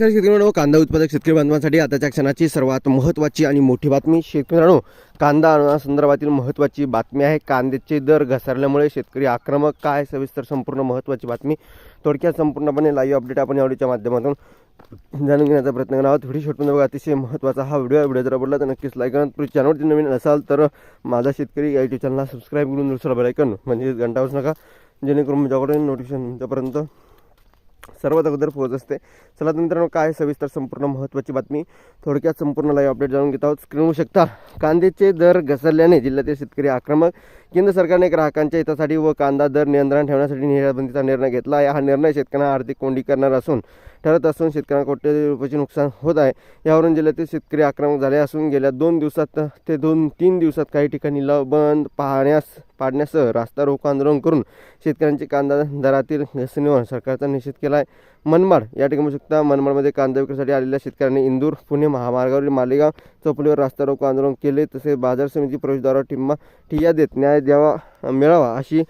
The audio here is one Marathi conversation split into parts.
नमस्कार शेतकरी मित्रांनो कांदा उत्पादक शेतकरी बांधवांसाठी आताच्या क्षणाची सर्वात महत्त्वाची आणि मोठी बातमी. शेतकरी मित्रांनो कांदा अनुदानासंदर्भातील महत्त्वाची बातमी आहे. कांद्याचे दर घसरल्यामुळे शेतकरी आक्रमक काय सविस्तर संपूर्ण महत्त्वाची बातमी थोडक्यात संपूर्णपणे लाईव्ह अपडेट आपण यावडीच्या माध्यमातून जाणून घेण्याचा प्रयत्न करणार आहोत. व्हिडिओ शेवटपर्यंत बघा अतिशय महत्त्वाचा हा व्हिडिओ व्हिडिओ जर आवडला तर नक्कीच लाईक करा. तुम्ही चॅनलवरती नवीन असाल तर माझा शेतकरी या युट्यूब चॅनलला सबस्क्राईब करून दुसरा बेलायकन म्हणजे घंटा वाजू नका. जेणेकरून माझ्याकडे नोटिफिकेशन तुमच्यापर्यंत सर्वात अगोदर पोहोच असते. चला तर मित्रांनो काय सविस्तर संपूर्ण महत्त्वाची बातमी? थोडक्यात संपूर्ण लाईव्ह अपडेट जाणून घेत आहोत. स्क्रीन होऊ शकता कांद्याचे दर घसरल्याने जिल्ह्यातील शेतकरी आक्रमक केंद्र सरकारने ग्राहकांच्या हितासाठी व कांदा दर नियंत्रण ठेवण्यासाठी निर्यातबंदीचा निर्णय घेतला आहे. हा निर्णय शेतकऱ्यांना आर्थिक कोंडी करणार असून ठरत असून शेतकऱ्यांना कोट्यवधी रुपयाचे नुकसान होत आहे. यावरून जिल्ह्यातील शेतकरी आक्रमक झाले असून गेल्या दोन दिवसात ते दोन तीन दिवसात काही ठिकाणी ल बंद पाहण्यास पाडण्यासह रास्ता रोको आंदोलन करून शेतकऱ्यांचे कांदा दरातील घसरणीवर सरकारचा निषेध केला आहे मनमाड या ठिकाणी शकता मनमाडमध्ये कांदा विक्रीसाठी आलेल्या शेतकऱ्यांनी इंदूर पुणे महामार्गावरील मालेगाव चौपडीवर रास्ता रोको आंदोलन केले तसेच बाजार समिती प्रवेशद्वारावर टिम्मा ठिय्या देत न्याय द्यावा मिळावा अशी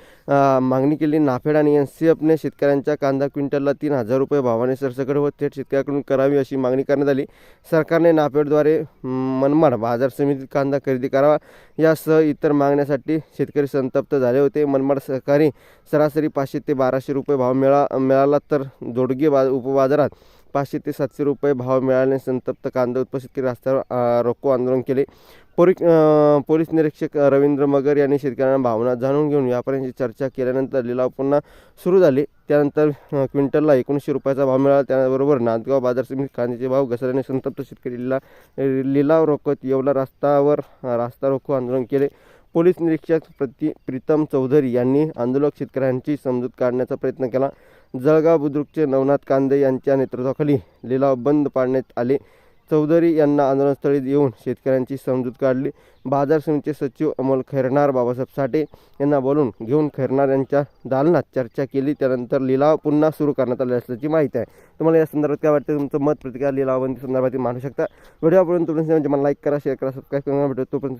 मागणी केली. नाफेड आणि एन सी एफने शेतकऱ्यांच्या कांदा क्विंटलला तीन हजार रुपये भावाने सरसकट व थेट शेतकऱ्याकडून करावी अशी मागणी करण्यात आली. सरकारने नाफेडद्वारे मनमाड बाजार समितीत कांदा खरेदी करावा यासह इतर मागण्यासाठी शेतकरी संतप्त झाले होते. मनमाड सहकारी सरासरी पाचशे ते बाराशे रुपये भाव मिळा मिळाला तर जोडगे बा उपबाजारात पाचशे ते सातशे रुपये भाव मिळाल्याने संतप्त कांदा उत्पादक शेतकरी रस्त्यावर रोको आंदोलन केले. पोरी पोलीस निरीक्षक रवींद्र मगर यांनी शेतकऱ्यांना भावना जाणून घेऊन व्यापाऱ्यांची चर्चा केल्यानंतर लिलाव पुन्हा सुरू झाले. त्यानंतर क्विंटलला एकोणीसशे रुपयाचा भाव मिळाला. त्याबरोबर नांदगाव बाजार समितीत कांद्याचे भाव घसरल्याने संतप्त शेतकरी लिला लिलाव रोखत येवला रस्त्यावर रास्ता रोको आंदोलन केले. पोलीस निरीक्षक प्रति प्रीतम चौधरी यांनी आंदोलक शेतकऱ्यांची समजूत काढण्याचा प्रयत्न केला. जळगाव बुद्रुकचे नवनाथ कांदे यांच्या नेतृत्वाखाली लिलाव बंद पाडण्यात आले. चौधरी यांना आंदोलनस्थळी येऊन शेतकऱ्यांची समजूत काढली. बाजार समितीचे सचिव अमोल खैरनार बाबासाहेब साठे यांना बोलून घेऊन खैरनार यांच्या दालनात चर्चा केली. त्यानंतर लिलाव पुन्हा सुरू करण्यात आले असल्याची माहिती आहे. तुम्हाला या संदर्भात काय वाटतं? तुमचं मत प्रतिक्रिया लिलावबंदी संदर्भात मांडू शकता. व्हिडिओ आपण तुम्ही म्हणजे मला लाईक करा शेअर करा सबस्क्राईब करा. भेटतो तोपर्यंत